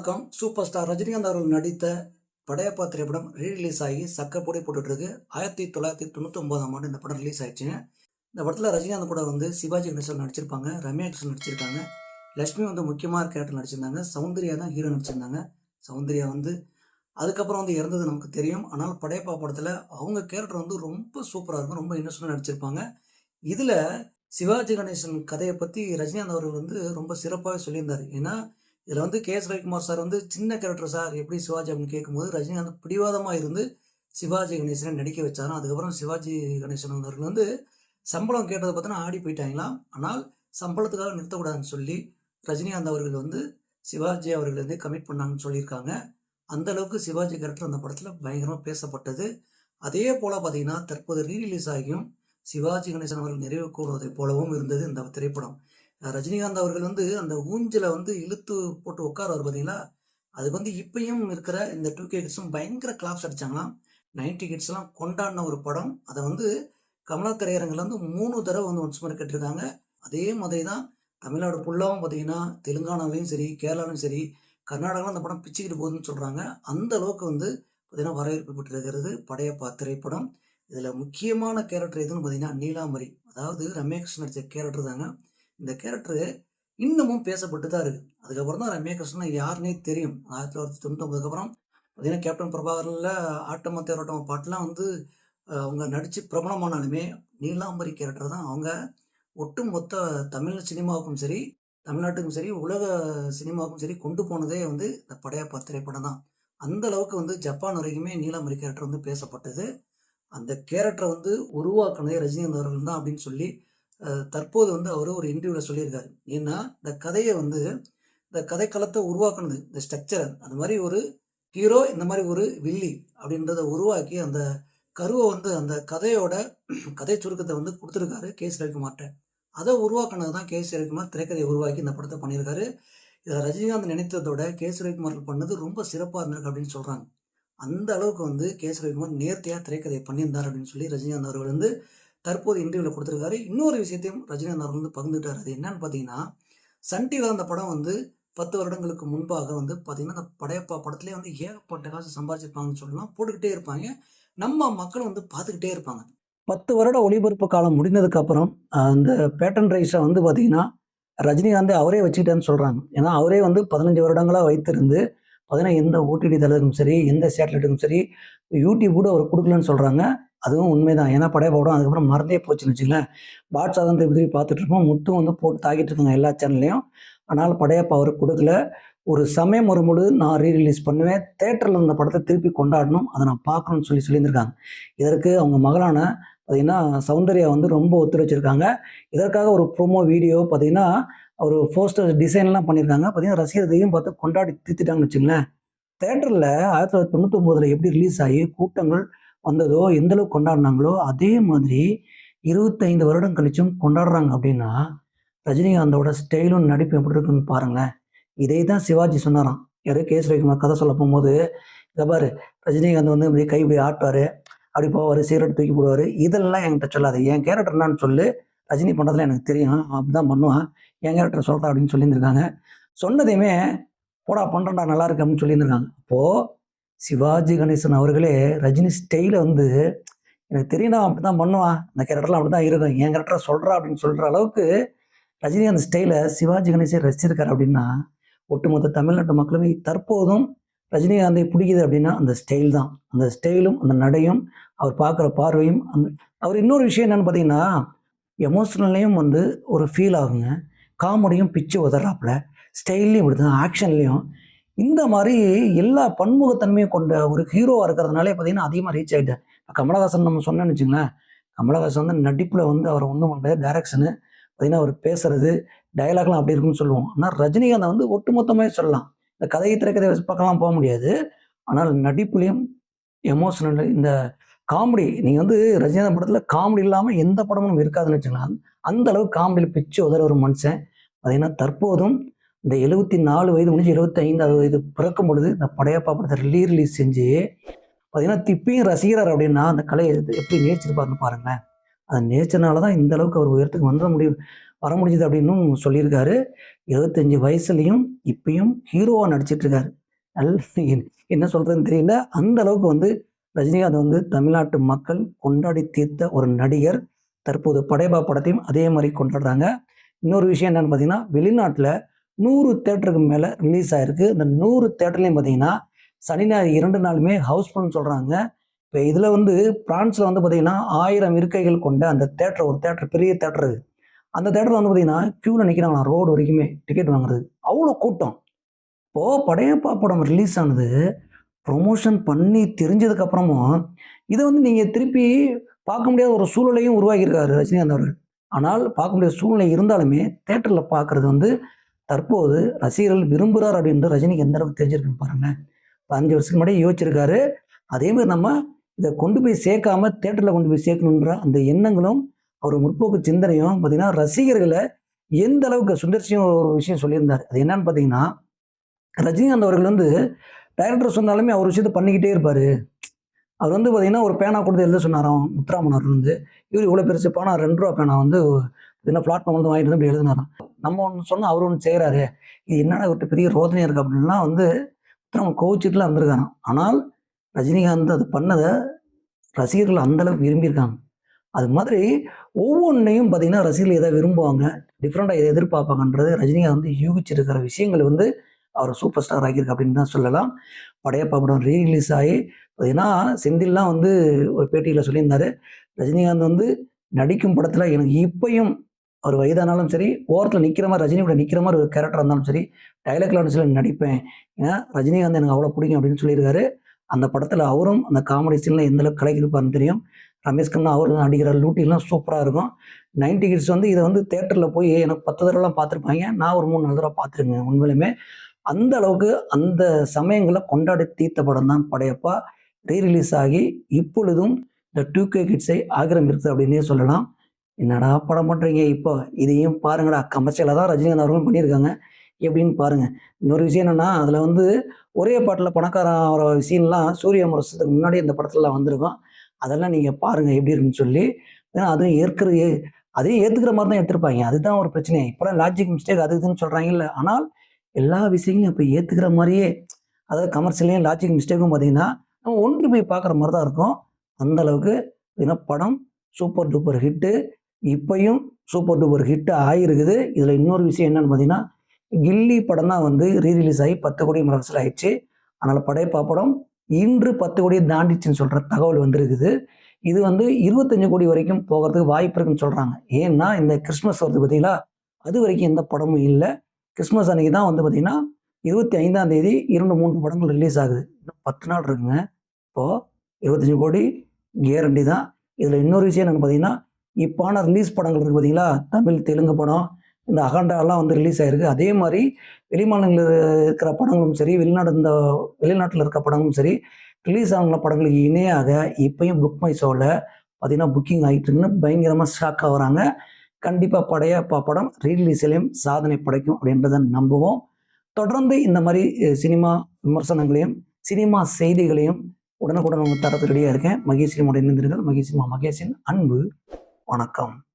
வணக்கம். Super star Rajinikanth அவர்கள் நடித்த படையப்பா திரைப்படம் ரீரிலீஸ் ஆகி சக்கப்போடி போட்டுட்டு இருக்கு ஆயிரத்தி தொள்ளாயிரத்தி தொண்ணூற்றி ஒன்பதாம் ஆண்டு இந்த படம் ரிலீஸ் ஆயிடுச்சுங்க இந்த படத்தில் ரஜினிகாந்த் கூட வந்து சிவாஜி கணேசன் நடிச்சிருப்பாங்க ரம்யா கிருஷ்ணன் நடிச்சிருக்காங்க லட்சுமி வந்து முக்கியமான கேரக்டர் நடிச்சிருந்தாங்க சௌந்தர்யா தான் ஹீரோ நடிச்சிருந்தாங்க. சௌந்தர்யா வந்து அதுக்கப்புறம் வந்து இறந்தது நமக்கு தெரியும். ஆனால் படையப்பா படத்தில் அவங்க கேரக்டர் வந்து ரொம்ப சூப்பராக இருக்கும் ரொம்ப இன்னோசனாக நடிச்சிருப்பாங்க. இதில் சிவாஜி கணேசன் கதையை பற்றி ரஜினிகாந்த் அவர்கள் வந்து ரொம்ப சிறப்பாகவே சொல்லியிருந்தார். ஏன்னா இதில் வந்து கே எஸ் ரவிக்குமார் சார் வந்து சின்ன கேரக்டர் சார் எப்படி சிவாஜி அப்படின்னு கேட்கும்போது ரஜினிகாந்த் பிடிவாதமாக இருந்து சிவாஜி கணேசனை நடிக்க வச்சாராம். அதுக்கப்புறம் சிவாஜி கணேசன் அவர்கள் வந்து சம்பளம் கேட்டதை பார்த்தோன்னா ஆடி போயிட்டாங்களாம் ஆனால் சம்பளத்துக்காக நிறுத்தக்கூடாதுன்னு சொல்லி ரஜினிகாந்த் அவர்கள் வந்து சிவாஜி அவர்கள் வந்து கமிட் பண்ணாங்கன்னு சொல்லியிருக்காங்க. அந்த அளவுக்கு சிவாஜி கேரக்டர் அந்த படத்தில் பயங்கரமாக பேசப்பட்டது. அதே போல் பார்த்தீங்கன்னா தற்போது ரீரிலீஸ் ஆகியும் சிவாஜி கணேசன் அவர்கள் நிறைவு கூடுவதைப் போலவும் இருந்தது இந்த திரைப்படம். ரஜினிகாந்த் அவர்கள் வந்து அந்த ஊஞ்சலை வந்து இழுத்து போட்டு உட்காருவார் பார்த்தீங்களா அது வந்து இப்பயும் இருக்கிற இந்த டூ கே கிட்ஸும் பயங்கர கிளாப்ஸ் அடிச்சாங்களாம். நைன்டி கிட்ஸ்லாம் கொண்டாடின ஒரு படம். அதை வந்து கமலா திரையரங்கில் வந்து மூணு தடவை வந்து ஒன்ஸ் மாதிரி கேட்டிருக்காங்க. அதே மாதிரி தான் தமிழ்நாடு ஃபுல்லாகவும் பார்த்தீங்கன்னா தெலுங்கானாலையும் சரி கேரளாலையும் சரி கர்நாடகாவில் அந்த படம் பிச்சுக்கிட்டு போகுதுன்னு சொல்கிறாங்க அந்த அளவுக்கு வந்து பார்த்தீங்கன்னா வரவேற்பு பெற்றிருக்கிறது படையப்பா திரைப்படம். இதில் முக்கியமான கேரக்டர் எதுன்னு பார்த்தீங்கன்னா நீலாமரி அதாவது ரமேஷ் நடித்த கேரக்டர் தாங்க. இந்த கேரக்டர் இன்னமும் பேசப்பட்டு தான் இருக்குது அதுக்கப்புறம் தான் ரம்யா கிருஷ்ணன் யாருன்னே தெரியும். ஆயிரத்தி தொள்ளாயிரத்தி தொண்ணூத்தொம்பதுக்கு அப்புறம் பார்த்தீங்கன்னா கேப்டன் பிரபாகரில் ஆட்டம தேரோட்டம் பாட்டெலாம் வந்து அவங்க நடித்து பிரபலமானாலுமே நீலாம்பரி கேரக்டர் தான் அவங்க. ஒட்டுமொத்த தமிழ் சினிமாவுக்கும் சரி தமிழ்நாட்டுக்கும் சரி உலக சினிமாவுக்கும் சரி கொண்டு போனதே வந்து இந்த படையப்பா திரைப்படம் தான். அந்த அளவுக்கு வந்து ஜப்பான் வரைக்குமே நீலாம்பரி கேரக்டர் வந்து பேசப்பட்டது. அந்த கேரக்டரை வந்து உருவாக்குனதே ரஜினிகாந்த் அவர்கள் தான் அப்படின்னு சொல்லி தற்போது வந்து அவர் ஒரு இன்டர்வியூவில் சொல்லியிருக்காரு. ஏன்னா இந்த கதையை வந்து இந்த கதைக்களத்தை உருவாக்குனது இந்த ஸ்ட்ரக்சரை அந்த மாதிரி ஒரு ஹீரோ இந்த மாதிரி ஒரு வில்லி அப்படின்றத உருவாக்கி அந்த கருவை வந்து அந்த கதையோட கதை சுருக்கத்தை வந்து கொடுத்துருக்காரு கே. சி ரவிக்குமார்கிட்ட அதை உருவாக்குனது தான் கே. சி ரவிக்குமார் திரைக்கதையை உருவாக்கி இந்த படத்தை பண்ணியிருக்காரு. இதில் ரஜினிகாந்த் நினைத்ததோட கே. சி ரவிக்குமார் பண்ணது ரொம்ப சிறப்பாக இருந்திருக்கு அப்படின்னு சொல்கிறாங்க அந்த அளவுக்கு வந்து கே. சி ரவிக்குமார் நேர்த்தியாக திரைக்கதையை பண்ணியிருந்தார் அப்படின்னு சொல்லி ரஜினிகாந்த் அவர்கள் வந்து தற்போது இன்டர்வியூவில் கொடுத்துருக்காரு. இன்னொரு விஷயத்தையும் ரஜினிகாந்த் வந்து பகிர்ந்துட்டார். அது என்னன்னு பார்த்தீங்கன்னா சன் டிவியில் அந்த படம் வந்து பத்து வருடங்களுக்கு முன்பாக வந்து பார்த்தீங்கன்னா அந்த படையப்பா படத்துலேயே வந்து ஏகப்பட்ட காசு சம்பாதிச்சிருப்பாங்கன்னு சொல்லலாம். போட்டுக்கிட்டே இருப்பாங்க. நம்ம மக்கள் வந்து பார்த்துக்கிட்டே இருப்பாங்க. பத்து வருட ஒளிபரப்பு காலம் முடிந்ததுக்கப்புறம் அந்த பேட்டன் ரைஸை வந்து பார்த்தீங்கன்னா ரஜினிகாந்தை அவரே வச்சுக்கிட்டேன்னு சொல்கிறாங்க ஏன்னா அவரே வந்து பதினஞ்சு வருடங்களாக வைத்திருந்து பார்த்தீங்கன்னா எந்த ஓடிடி தளத்துக்கும் சரி எந்த சேட்டலைட்டுக்கும் சரி யூடியூப் கூட அவர் கொடுக்கலன்னு சொல்கிறாங்க அதுவும் உண்மைதான். ஏன்னா படைய அதுக்கப்புறம் மறந்தே போச்சுன்னு வச்சுங்களேன் பாட்ஷாதன் திருப்பி பார்த்துட்டு இருப்போம். முத்தும் வந்து போட்டு தாக்கிட்டு இருக்காங்க எல்லா சேனல்லையும். ஆனால் படையப்பா அவர் கொடுக்கல. ஒரு சமயம் ஒரு முழு நான் ரீ ரிலீஸ் பண்ணுவேன். தேட்டரில் இந்த படத்தை திருப்பி கொண்டாடணும். அதை நான் பார்க்கணும்னு சொல்லி சொல்லியிருந்திருக்காங்க. இதற்கு அவங்க மகளான பார்த்தீங்கன்னா சௌந்தர்யா வந்து ரொம்ப ஒத்துழைச்சிருக்காங்க. இதற்காக ஒரு ப்ரோமோ வீடியோ பார்த்தீங்கன்னா ஒரு போஸ்டர் டிசைன்லாம் பண்ணியிருக்காங்க. பார்த்தீங்கன்னா ரசிகர்களையும் பார்த்து கொண்டாடி தீர்த்துட்டாங்கன்னு வச்சுங்களேன் தேட்டரில் ஆயிரத்தி தொள்ளாயிரத்தி தொண்ணூற்றி ஒம்போதில் எப்படி ரிலீஸ் ஆகி கூட்டங்கள் வந்ததோ எந்த அளவுக்கு கொண்டாடினாங்களோ அதே மாதிரி இருபத்தைந்து வருடம் கழிச்சும் கொண்டாடுறாங்க அப்படின்னா ரஜினிகாந்தோட ஸ்டைலும் நடிப்பு எப்படி இருக்குன்னு பாருங்களேன். இதே தான் சிவாஜி சொன்னாராம். யாரு கே. எஸ் ரவிக்குமார் கதை சொல்ல போகும்போது இதை பாரு ரஜினிகாந்த் வந்து இப்படி கை இப்படி ஆட்டுவார் அப்படி போவார் சிகரெட் தூக்கி போடுவார் இதெல்லாம் என்கிட்ட சொல்லாது. என் கேரக்டர் என்னான்னு சொல்லு ரஜினி பண்ணுறதுல எனக்கு தெரியும். அப்படிதான் பண்ணுவான். என் கேரக்டர் சொல்கிறா அப்படின்னு சொல்லியிருந்திருக்காங்க. சொன்னதையுமே போடா பண்ணுறேன்டா நல்லா இருக்கு அப்படின்னு சொல்லியிருந்திருக்காங்க. அப்போது சிவாஜி கணேசன் அவர்களே ரஜினி ஸ்டைலை வந்து எனக்கு தெரியும் அப்படி தான் பண்ணுவான். அந்த கேரக்டர்லாம் அப்படி தான் இருக்கும். என் கேரக்டராக சொல்கிறா அப்படின்னு சொல்கிற அளவுக்கு ரஜினி அந்த ஸ்டைலை சிவாஜி கணேசன் ரசிச்சிருக்காரு அப்படின்னா ஒட்டுமொத்த தமிழ்நாட்டு மக்களுமே தற்போதும் ரஜினிகாந்தை பிடிக்குது அப்படின்னா அந்த ஸ்டைல் தான். அந்த ஸ்டைலும் அந்த நடையும் அவர் பார்க்குற பார்வையும் அந்த அவர் இன்னொரு விஷயம் என்னென்னு பார்த்தீங்கன்னா எமோஷ்னல்லையும் வந்து ஒரு ஃபீல் ஆகுங்க. காமெடியும் பிச்சு உதறாப்புல ஸ்டைல்லையும் இப்படி தான் ஆக்ஷன்லேயும் இந்த மாதிரி எல்லா பன்முகத்தன்மையும் கொண்ட ஒரு ஹீரோவாக இருக்கிறதுனாலே பார்த்தீங்கன்னா அதிகமாக ரீச் ஆகிட்டார் இப்போ கமலஹாசன் நம்ம சொன்னேன்னு வச்சுங்களேன் கமலஹாசன் வந்து நடிப்பில் வந்து அவர் ஒன்றும் பண்ணல டேரக்ஷனு பார்த்தீங்கன்னா அவர் பேசுறது டயலாக்லாம் அப்படி இருக்குன்னு சொல்லுவோம். ஆனால் ரஜினிகாந்த் வந்து ஒட்டுமொத்தமாக சொல்லலாம். இந்த கதையை திரைக்கதை பக்கம்லாம் போக முடியாது. ஆனால் நடிப்புலையும் எமோஷனல் இந்த காமெடி நீங்கள் வந்து ரஜினிகாந்த் படத்தில் காமெடி இல்லாமல் எந்த படமும் இருக்காதுன்னு வச்சுக்கலாம். அந்த அளவுக்கு காமெடியில் பிச்சு உதற ஒரு மனுஷன். பார்த்தீங்கன்னா தற்போதும் இந்த எழுபத்தி நாலு வயது முடிஞ்சு எழுபத்தி ஐந்தாவது வயது பிறக்கும் பொழுது இந்த படையப்பா படத்தை ரீ ரிலீஸ் செஞ்சு பார்த்தீங்கன்னா திப்பியும் ரசிகரார் அப்படின்னா அந்த கலையை எப்படி நேசிச்சிருப்பாருன்னு பாருங்களேன். அது நேச்சனால தான் இந்த அளவுக்கு அவர் உயரத்துக்கு வந்துட முடியும் வர முடிஞ்சது அப்படின்னும் சொல்லியிருக்காரு. இருபத்தஞ்சி வயசுலேயும் இப்பயும் ஹீரோவாக நடிச்சிட்டு இருக்காரு நல்ல என்ன சொல்கிறதுன்னு தெரியல. அந்த அளவுக்கு வந்து ரஜினிகாந்த் வந்து தமிழ்நாட்டு மக்கள் கொண்டாடி தீர்த்த ஒரு நடிகர். தற்போது படையப்பா படத்தையும் அதே மாதிரி கொண்டாடுறாங்க. இன்னொரு விஷயம் என்னன்னு பார்த்தீங்கன்னா வெளிநாட்டில் நூறு தேட்டருக்கு மேலே ரிலீஸ் ஆயிருக்கு. இந்த நூறு தேட்டர்லையும் பார்த்தீங்கன்னா சனி ஞாயிறு இரண்டு நாளுமே ஹவுஸ்ஃபுல்னு சொல்கிறாங்க இப்போ இதில் வந்து பிரான்ஸில் வந்து பார்த்தீங்கன்னா ஆயிரம் இருக்கைகள் கொண்ட அந்த தேட்டர் ஒரு தேட்டர் பெரிய தேட்டர் இது. அந்த தேட்டரில் வந்து பார்த்தீங்கன்னா க்யூவில் நிற்கிறாங்களா ரோடு வரைக்குமே டிக்கெட் வாங்குறது. அவ்வளோ கூட்டம். இப்போது படையப்பா படம் ரிலீஸ் ஆனது ப்ரொமோஷன் பண்ணி தெரிஞ்சதுக்கப்புறமும் இதை வந்து நீங்கள் திருப்பி பார்க்க முடியாத ஒரு சூழ்நிலையும் உருவாக்கியிருக்காரு ரஜினிகாந்த் அவர்கள். ஆனால் பார்க்க முடியாத சூழ்நிலை இருந்தாலுமே தேட்டரில் பார்க்குறது வந்து தற்போது ரசிகர்கள் விரும்புகிறார் அப்படின்ற ரஜினிக்கு எந்த அளவுக்கு தெரிஞ்சிருக்குன்னு பாருங்களேன். பதினஞ்சு வருஷத்துக்கு முன்னாடி யோசிச்சிருக்காரு. அதே மாதிரி நம்ம இதை கொண்டு போய் சேர்க்காம தேட்டரில் கொண்டு போய் சேர்க்கணுன்ற அந்த எண்ணங்களும் அவர் முற்போக்கு சிந்தனையும் பார்த்தீங்கன்னா ரசிகர்களை எந்த அளவுக்கு சுந்தர்சியும் ஒரு விஷயம் சொல்லியிருந்தார். அது என்னன்னு பார்த்தீங்கன்னா ரஜினிகாந்த் அவர்கள் வந்து டைரக்டர் சொன்னாலுமே அவர் விஷயத்தை பண்ணிக்கிட்டே இருப்பார். அவர் வந்து பார்த்தீங்கன்னா ஒரு பேனா கொடுத்து எழுத சொன்னாராம். முத்துராமன் அவர் வந்து இவர் இவ்வளோ பெருசு பேனா ரெண்டு ரூபா பேனா வந்து இதெல்லாம் பிளாட்ஃபார்ம் வந்து வாங்கிட்டு வந்து இப்படி எழுதினாராம்? நம்ம ஒன்று சொன்னால் அவர் ஒன்று செய்கிறாரு இது என்னடா இவர்கிட்ட பெரிய ரோதனையாக இருக்குது அப்படின்னா வந்து முத்துராமன் கோவிச்சுட்டுலாம் இருந்திருக்காராம். ஆனால் ரஜினிகாந்த் அது பண்ணதை ரசிகர்கள் அந்தளவுக்கு விரும்பியிருக்காங்க. அது மாதிரி ஒவ்வொன்றையும் பார்த்தீங்கன்னா ரசிகர்கள் எதை விரும்புவாங்க? டிஃப்ரெண்ட்டாக எதை எதிர்பார்ப்பாங்கன்றது ரஜினிகாந்த் வந்து யூகிச்சிருக்கிற விஷயங்கள் வந்து அவர் சூப்பர் ஸ்டார் ஆகியிருக்கு அப்படின்னு தான் சொல்லலாம். படையப்பா படம் ரீ ரிலீஸ் ஆகி பார்த்தீங்கன்னா செந்தில்லாம் வந்து ஒரு பேட்டியில் சொல்லியிருந்தார். ரஜினிகாந்த் வந்து நடிக்கும் படத்தில் எனக்கு இப்பையும் அவர் வயதானாலும் சரி ஓரத்தில் நிற்கிற மாதிரி ரஜினி கூட நிற்கிற மாதிரி ஒரு கேரக்டர் இருந்தாலும் சரி டைலாக் லான்ஸில் நடிப்பேன். ஏன்னா ரஜினிகாந்த் எனக்கு அவ்வளோ பிடிக்கும் அப்படின்னு சொல்லியிருக்காரு. அந்த படத்தில் அவரும் அந்த காமெடி சீனில் எந்த அளவுக்கு கலைக்கிருப்பாருன்னு தெரியும். ரமேஷ் கண்ணா அவரும் நடிக்கிற லூட்டிலாம் சூப்பராக இருக்கும். நைன்டி கிட்ஸ் வந்து இதை வந்து தேட்டரில் போய் எனக்கு பத்து தடவைலாம் பார்த்துருப்பாங்க. நான் ஒரு மூணு நாலு தடவை பார்த்துருக்கேன் உண்மையிலுமே. அந்த அளவுக்கு அந்த சமயங்களை கொண்டாடி தீர்த்த படம் தான் படையப்பா. ரீ ரிலீஸ் ஆகி இப்பொழுதும் இந்த டூ கே கிட்ஸை ஆக்கிரமிஇருக்குது அப்படின்னே சொல்லலாம். என்னடா படம் பண்ணுறீங்க இப்போ? இதையும் பாருங்கடா. கமர்ஷியலாக தான் ரஜினிகாந்த் அவர்களும் பண்ணியிருக்காங்க. எப்படின்னு பாருங்கள் இன்னொரு விஷயம் என்னென்னா அதில் வந்து ஒரே பாட்டில் பணக்காரன் ஆகிற சூரிய முரசத்துக்கு முன்னாடி இந்த படத்துலலாம் வந்திருக்கும். அதெல்லாம் நீங்கள் பாருங்கள் எப்படி இருக்குன்னு சொல்லி. ஏன்னா அதுவும் ஏற்கிறது அதையும் ஏற்றுக்கிற மாதிரி தான் எடுத்திருப்பாங்க. அதுதான் ஒரு பிரச்சனை இப்போலாம் லாஜிக் மிஸ்டேக் அது இதுன்னு சொல்கிறாங்கல்ல ஆனால் எல்லா விஷயங்களையும் இப்போ ஏற்றுக்கிற மாதிரியே அதாவது கமர்ஷியலையும் லாஜிக் மிஸ்டேக்கும் பார்த்தீங்கன்னா நம்ம ஒன்று போய் பார்க்குற மாதிரி தான் இருக்கும். அந்த அளவுக்கு படம் சூப்பர் டூப்பர் ஹிட்டு இப்பையும் சூப்பர் டூப்பர் ஹிட் ஆகிருக்குது இதில் இன்னொரு விஷயம் என்னென்னு பார்த்தீங்கன்னா கில்லி படம் தான் வந்து ரீ ரிலீஸ் ஆகி பத்து கோடி மரசில் ஆயிடுச்சு. அதனால் படையப்பா படம் இன்று பத்து கோடியை தாண்டிச்சுன்னு சொல்கிற தகவல் வந்திருக்குது. இது வந்து இருபத்தஞ்சு கோடி வரைக்கும் போகிறதுக்கு வாய்ப்பு இருக்குன்னு சொல்கிறாங்க ஏன்னா இந்த கிறிஸ்மஸ் வருது பார்த்தீங்களா அது வரைக்கும் எந்த படமும் இல்லை. கிறிஸ்மஸ் அன்னைக்கு தான் வந்து பார்த்தீங்கன்னா இருபத்தி ஐந்தாம் தேதி இரண்டு மூன்று படங்கள் ரிலீஸ் ஆகுது. இன்னும் பத்து நாள் இருக்குங்க. இப்போது இருபத்தஞ்சி கோடி கேரண்டி தான். இதில் இன்னொரு விஷயம் என்னென்னு பார்த்தீங்கன்னா இப்பான ரிலீஸ் படங்கள் இருக்குது பார்த்தீங்களா தமிழ் தெலுங்கு படம். இந்த அகண்டாலாம் வந்து ரிலீஸ் ஆகிருக்கு அதே மாதிரி வெளிமாநிலங்களில் இருக்கிற படங்களும் சரி வெளிநாடு இந்த வெளிநாட்டில் இருக்கிற படங்களும் சரி ரிலீஸ் ஆகிற படங்களுக்கு இணையாக இப்பயும் புக் மை ஷோவில் பார்த்தீங்கன்னா புக்கிங் ஆகிட்டு இருக்குன்னு பயங்கரமாக ஷாக் ஆகிறாங்க கண்டிப்பாக படையப்பா படம் ரீரிலீஸ்லையும் சாதனை படைக்கும் அப்படின்றத நம்புவோம். தொடர்ந்து இந்த மாதிரி சினிமா விமர்சனங்களையும் சினிமா செய்திகளையும் உடனுக்குடன் உங்கள் தரத்து ரெடியாக இருக்கேன். மகேஷ் இணைந்திருங்கள். மகேஷ் மகேஷின் அன்பு. வணக்கம்.